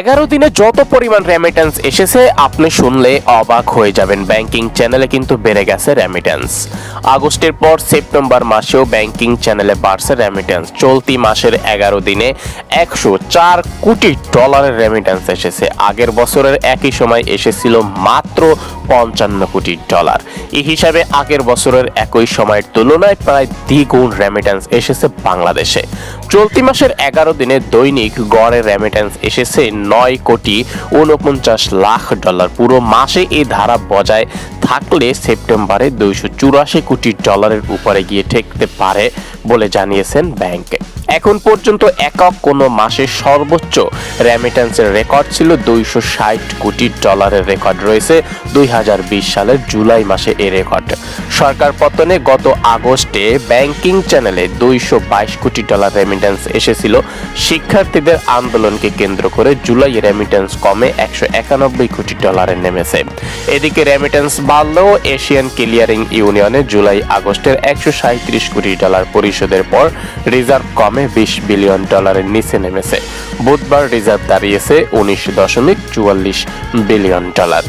এগারো দিনে যত পরিমাণ রেমিটেন্স এসেছে, আপনি শুনলে অবাক হয়ে যাবেন। ব্যাংকিং চ্যানেলে কিন্তু বেড়ে গেছে রেমিটেন্স আগস্টের পর সেপ্টেম্বর মাসেও ব্যাংকিং চ্যানেলে বাড়ছে রেমিটেন্স চলতি মাসের এগারো দিনে একশো চার কোটি ডলারের রেমিটেন্স এসেছে। আগের বছরের একই সময় এসেছিল মাত্র পঞ্চান্ন কোটি ডলার এই হিসাবে আগের বছরের একই সময়ের তুলনায় প্রায় দ্বিগুণ রেমিটেন্স এসেছে বাংলাদেশে। চলতি মাসের এগারো দিনে দৈনিক গড়ে রেমিটেন্স এসেছে নয় কোটি উনপঞ্চাশ লাখ ডলার পুরো মাসে এই ধারা বজায় থাকলে সেপ্টেম্বরে দুইশো চুরাশি কোটি ডলারের উপরে গিয়ে ঠেকতে পারে বলে জানিয়েছেন ব্যাংকে এখন পর্যন্ত একক কোনো মাসে সর্বোচ্চ রেমিটেন্সের রেকর্ড ছিল দুইশো ষাট কোটি ডলারের রেকর্ড রয়েছে দুই হাজার বিশ সালের জুলাই মাসে এই রেকর্ড সরকার পতনে গত আগস্টে ব্যাংকিং চ্যানেলে দুইশো বাইশ কোটি ডলার রেমিটেন্স এসেছিল। শিক্ষার্থীদের আন্দোলনকে কেন্দ্র করে জুলাই রেমিটেন্স কমে একশো একানব্বই কোটি ডলারে নেমেছে। এদিকে রেমিটেন্স বাড়লেও এশিয়ান ক্লিয়ারিং ইউনিয়নে জুলাই আগস্টের একশো কোটি ডলার পরিশোধের পর রিজার্ভ কমে বিশ বিলিয়ন ডলারের নিচে নেমেছে। বুধবার রিজার্ভ দাঁড়িয়েছে উনিশ দশমিক চুয়াল্লিশ বিলিয়ন ডলার।